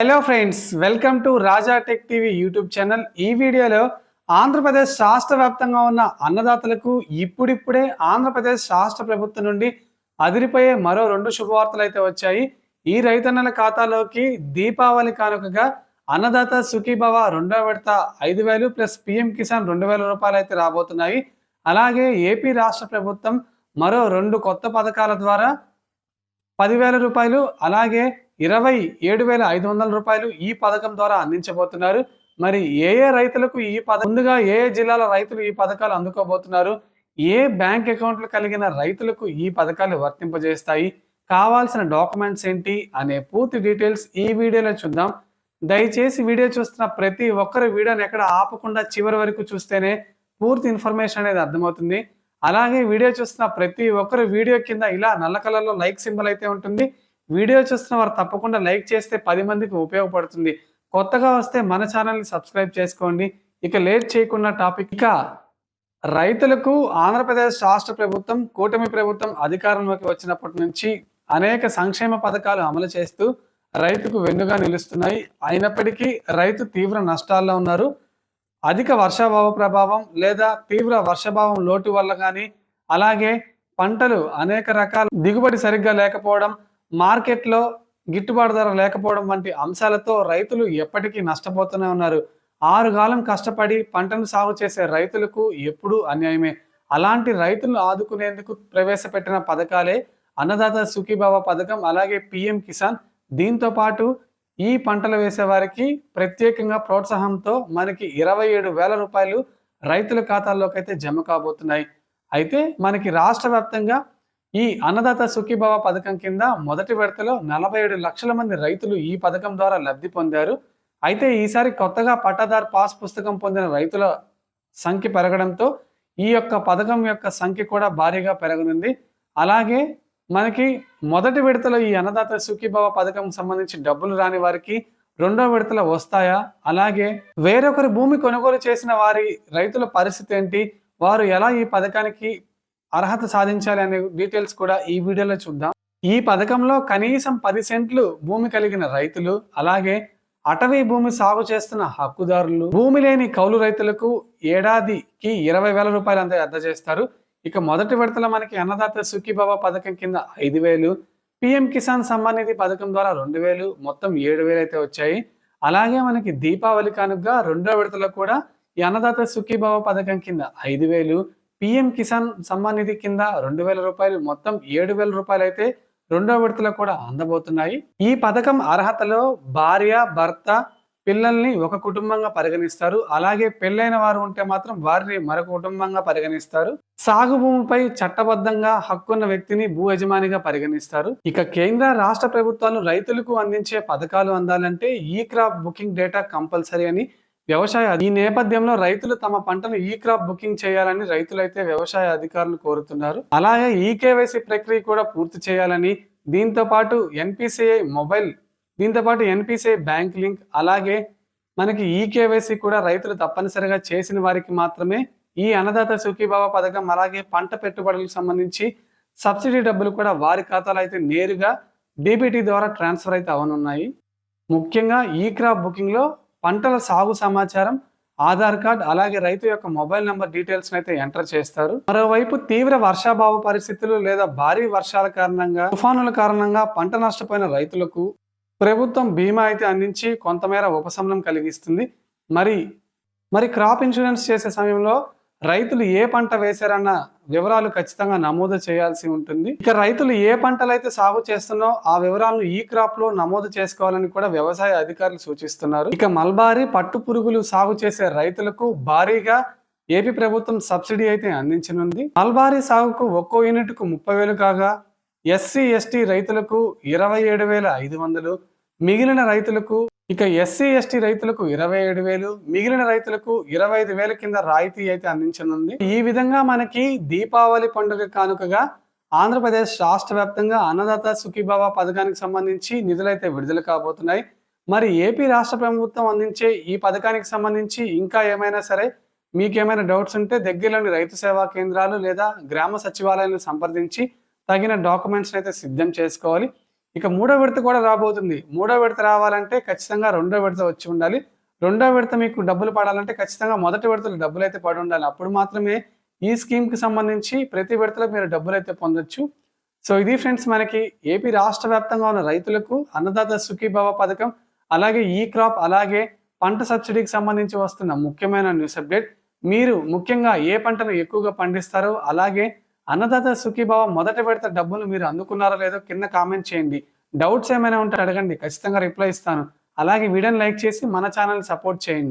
Hello friends welcome to Raja tech TV YouTube channel ఈ వీడియోలో ఆంధ్రప్రదేశ్ రాష్ట్ర వ్యాప్తంగా ఉన్న అన్నదాతలకు ఇప్పుడిప్పుడే ఆంధ్రప్రదేశ్ రాష్ట్ర ప్రభుత్వం నుండి అదిరిపోయే మరో రెండు శుభవార్తలు అయితే వచ్చాయి. ఈ రైతన్నల ఖాతాలోకి దీపావళి కానుకగా అన్నదాత సుఖీభవ రెండో విడత ఐదు వేలు ప్లస్ పిఎం కిసాన్ రెండు వేల రూపాయలు అయితే రాబోతున్నాయి. అలాగే ఏపీ రాష్ట్ర ప్రభుత్వం మరో రెండు కొత్త పథకాల ద్వారా పదివేల రూపాయలు అలాగే ఇరవై ఏడు వేల ఐదు వందల రూపాయలు ఈ పథకం ద్వారా అందించబోతున్నారు. మరి ఏ ఏ రైతులకు ఈ పథకం ముందుగా ఏ ఏ జిల్లాల రైతులు ఈ పథకాలు అందుకోబోతున్నారు? ఏ బ్యాంక్ అకౌంట్లు కలిగిన రైతులకు ఈ పథకాలు వర్తింపజేస్తాయి? కావాల్సిన డాక్యుమెంట్స్ ఏంటి? అనే పూర్తి డీటెయిల్స్ ఈ వీడియోలో చూద్దాం. దయచేసి వీడియో చూస్తున్న ప్రతి ఒక్కరు వీడియోని ఎక్కడ ఆపకుండా చివరి వరకు చూస్తేనే పూర్తి ఇన్ఫర్మేషన్ అనేది అర్థమవుతుంది. అలాగే వీడియో చూస్తున్న ప్రతి ఒక్కరు వీడియో కింద ఇలా నల్ల కలర్లో లైక్ సింబల్ అయితే ఉంటుంది. వీడియో చూస్తున్న వారు తప్పకుండా లైక్ చేస్తే పది మందికి ఉపయోగపడుతుంది. కొత్తగా వస్తే మన ఛానల్ని సబ్స్క్రైబ్ చేసుకోండి. ఇక లేట్ చేయకుండా టాపిక్. ఇక రైతులకు ఆంధ్రప్రదేశ్ రాష్ట్ర ప్రభుత్వం కూటమి ప్రభుత్వం అధికారంలోకి వచ్చినప్పటి నుంచి అనేక సంక్షేమ పథకాలు అమలు చేస్తూ రైతుకు వెన్నుగా నిలుస్తున్నాయి. అయినప్పటికీ రైతు తీవ్ర నష్టాల్లో ఉన్నారు. అధిక వర్షాభావ ప్రభావం లేదా తీవ్ర వర్షభావం లోటు వల్ల కానీ అలాగే పంటలు అనేక రకాల దిగుబడి సరిగ్గా లేకపోవడం మార్కెట్లో గిట్టుబాటు ధర లేకపోవడం వంటి అంశాలతో రైతులు ఎప్పటికీ నష్టపోతూనే ఉన్నారు. ఆరుగాలం కష్టపడి పంటను సాగు చేసే రైతులకు ఎప్పుడూ అన్యాయమే. అలాంటి రైతులను ఆదుకునేందుకు ప్రవేశపెట్టిన పథకాలే అన్నదాత సుఖీభావ పథకం అలాగే పిఎం కిసాన్. దీంతో పాటు ఈ పంటలు వేసేవారికి ప్రత్యేకంగా ప్రోత్సాహంతో మనకి ఇరవై ఏడు వేల రూపాయలు రైతుల ఖాతాల్లోకి అయితే జమ కాబోతున్నాయి. అయితే మనకి రాష్ట్ర వ్యాప్తంగా ఈ అన్నదాత సుఖీభావ పథకం కింద మొదటి విడతలో నలభై ఏడు లక్షల మంది రైతులు ఈ పథకం ద్వారా లబ్ధి పొందారు. అయితే ఈసారి కొత్తగా పట్టాదార్ పాస్ పుస్తకం పొందిన రైతుల సంఖ్య పెరగడంతో ఈ యొక్క పథకం యొక్క సంఖ్య కూడా భారీగా పెరగనుంది. అలాగే మనకి మొదటి విడతలో ఈ అన్నదాత సుఖీభావ పథకం సంబంధించి డబ్బులు రాని వారికి రెండో విడతలో వస్తాయా? అలాగే వేరొకరి భూమి కొనుగోలు చేసిన వారి రైతుల పరిస్థితి ఏంటి? వారు ఎలా ఈ పథకానికి అర్హత సాధించాలి అనే డీటెయిల్స్ కూడా ఈ వీడియోలో చూద్దాం. ఈ పథకంలో కనీసం పది సెంట్లు భూమి కలిగిన రైతులు అలాగే అటవీ భూమి సాగు చేస్తున్న హక్కుదారులు భూమి లేని కౌలు రైతులకు ఏడాదికి ఇరవై వేల రూపాయలు అంతా అందజేస్తారు ఇక మొదటి విడతలో మనకి అన్నదాత సుఖీబాబా పథకం కింద ఐదు వేలు పిఎం కిసాన్ సమ్మాన్ నిధి పథకం ద్వారా రెండు వేలు మొత్తం ఏడు వేలు అయితే వచ్చాయి. అలాగే మనకి దీపావళి కానుకగా రెండో విడతలో కూడా ఈ అన్నదాత సుఖీబాబా పథకం కింద ఐదు వేలు పిఎం కిసాన్ సమ్మాన్ నిధి కింద రెండు వేల రూపాయలు మొత్తం ఏడు వేల రూపాయలు అయితే రెండో విడతలో కూడా అందబోతున్నాయి. ఈ పథకం అర్హతలో భార్య భర్త పిల్లల్ని ఒక కుటుంబంగా పరిగణిస్తారు. అలాగే పెళ్ళైన వారు ఉంటే మాత్రం వారిని మరొక కుటుంబంగా పరిగణిస్తారు. సాగు భూమిపై చట్టబద్ధంగా హక్కున్న వ్యక్తిని భూ యజమానిగా పరిగణిస్తారు. ఇక కేంద్ర రాష్ట్ర ప్రభుత్వాలు రైతులకు అందించే పథకాలు అందాలంటే ఈ క్రాప్ బుకింగ్ డేటా కంపల్సరీ అని వ్యవసాయ ఈ నేపథ్యంలో రైతులు తమ పంటను ఈ క్రాప్ బుకింగ్ చేయాలని రైతులైతే వ్యవసాయ అధికారులు కోరుతున్నారు. అలాగే ఈ కేవైసీ ప్రక్రియ కూడా పూర్తి చేయాలని దీంతో పాటు ఎన్పిసిఐ మొబైల్ దీంతో పాటు ఎన్పిసిఐ బ్యాంక్ లింక్ అలాగే మనకి ఈ కేవైసీ కూడా రైతులు తప్పనిసరిగా చేసిన వారికి మాత్రమే ఈ అన్నదాత సుఖీభావ పథకం అలాగే పంట పెట్టుబడులకు సంబంధించి సబ్సిడీ డబ్బులు కూడా వారి ఖాతాలో అయితే నేరుగా డీబీటీ ద్వారా ట్రాన్స్ఫర్ అయితే అవనున్నాయి. ముఖ్యంగా ఈ క్రాప్ బుకింగ్లో పంటల సాగు సమాచారం ఆధార్ కార్డ్ అలాగే రైతు యొక్క మొబైల్ నెంబర్ డీటెయిల్స్ అయితే ఎంటర్ చేస్తారు. మరోవైపు తీవ్ర వర్షాభావ పరిస్థితులు లేదా భారీ వర్షాల కారణంగా తుఫానుల కారణంగా పంట నష్టపోయిన రైతులకు ప్రభుత్వం బీమా అయితే అందించి కొంతమేర ఉపశమనం కలిగిస్తుంది. మరి మరి క్రాప్ ఇన్సూరెన్స్ చేసే సమయంలో రైతులు ఏ పంట వేశారన్న వివరాలు ఖచ్చితంగా నమోదు చేయాల్సి ఉంటుంది. ఇక రైతులు ఏ పంటలు అయితే సాగు చేస్తున్నో ఆ వివరాలను ఈ క్రాప్లో నమోదు చేసుకోవాలని కూడా వ్యవసాయ అధికారులు సూచిస్తున్నారు. ఇక మల్బారీ పట్టు పురుగులు సాగు చేసే రైతులకు భారీగా ఏపీ ప్రభుత్వం సబ్సిడీ అయితే అందించనుంది. మల్బారీ సాగుకు ఒక్కో యూనిట్కు ముప్పై వేలు కాగా ఎస్సీ ఎస్టీ రైతులకు ఇరవై ఏడు వేల ఐదు వందలు మిగిలిన రైతులకు ఇక ఎస్సీ ఎస్టీ రైతులకు ఇరవై ఏడు వేలు మిగిలిన రైతులకు ఇరవై ఐదు వేల కింద రాయితీ అయితే అందించనుంది. ఈ విధంగా మనకి దీపావళి పండుగ కానుకగా ఆంధ్రప్రదేశ్ రాష్ట్ర వ్యాప్తంగా అన్నదాత సుఖీభావ పథకానికి సంబంధించి నిధులైతే విడుదల కాబోతున్నాయి. మరి ఏపీ రాష్ట్ర ప్రభుత్వం అందించే ఈ పథకానికి సంబంధించి ఇంకా ఏమైనా సరే మీకేమైనా డౌట్స్ ఉంటే దగ్గరలోని రైతు సేవా కేంద్రాలు లేదా గ్రామ సచివాలయాలను సంప్రదించి తగిన డాక్యుమెంట్స్ అయితే సిద్ధం చేసుకోవాలి. ఇక మూడో విడత కూడా రాబోతుంది. మూడో విడత రావాలంటే ఖచ్చితంగా రెండో విడత వచ్చి ఉండాలి. రెండో విడత మీకు డబ్బులు పడాలంటే ఖచ్చితంగా మొదటి విడతలో డబ్బులు అయితే పడి ఉండాలి. అప్పుడు మాత్రమే ఈ స్కీమ్కి సంబంధించి ప్రతి విడతలో మీరు డబ్బులు అయితే పొందొచ్చు. సో ఇది ఫ్రెండ్స్ మనకి ఏపీ రాష్ట్ర వ్యాప్తంగా ఉన్న రైతులకు అన్నదాత సుఖీభావ పథకం అలాగే ఈ క్రాప్ అలాగే పంట సబ్సిడీకి సంబంధించి వస్తున్న ముఖ్యమైన న్యూస్ అప్డేట్. మీరు ముఖ్యంగా ఏ పంటను ఎక్కువగా పండిస్తారో అలాగే అన్నదాత సుఖీభావ మొదట విడత డబ్బులు మీరు అందుకున్నారో లేదో కింద కామెంట్ చేయండి. డౌట్స్ ఏమైనా ఉంటే అడగండి. ఖచ్చితంగా రిప్లై ఇస్తాను. అలాగే వీడియోని లైక్ చేసి మన ఛానల్ సపోర్ట్ చేయండి.